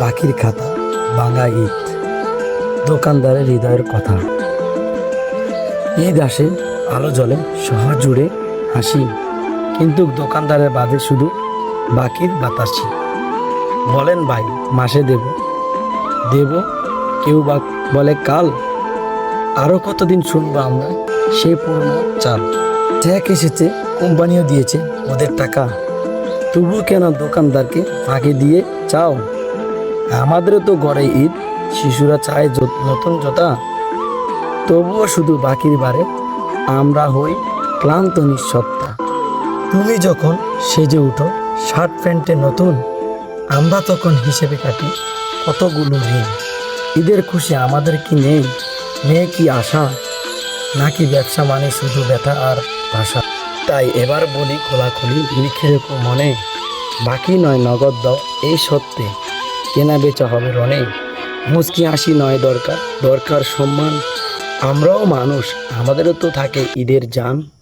বাকির খাতা ভাঙা ঈদ। দোকানদারের হৃদয়ের কথা। ঈদ আসে, আলো জ্বলে, শহর জুড়ে হাসি। কিন্তু দোকানদারের বাদে শুধু বাকির বাতাসি বলেন ভাই, মাসে দেব? দেব? কেউ বা বলে কাল? আরও কতদিন শুনব আমরা সেই পুরনো চাল? ট্যাক এসেছে, কোম্পানিও দিয়েছে ওদের টাকা। তবু কেন দোকানদারকে ফাঁকি দিয়ে চাও? আমাদেরও তো গড়ে ঈদ, শিশুরা চায় নতুন জোতা। তবুও শুধু বাকির বারে আমরা হই ক্লান্ত নিঃসত্তা। তুমি যখন সেজে উঠো শার্ট প্যান্টে নতুন, আমরা তখন হিসেবে কাটি কতগুলো ঋণ। ঈদের খুশি আমাদের কি নেই? নেই কি আশা? নাকি ব্যবসা মানে শুধু ব্যথা আর ভাষা? তাই এবার বলি খোলাখুলি, লিখে রেখো মনে। বাকি নয় নগদ দাও এই সত্যি। কেনা বেচা হবে রনে। মুচকি হাসি নয় দরকার দরকার সম্মান। আমরাও মানুষ, আমাদেরও তো থাকে ঈদের জান।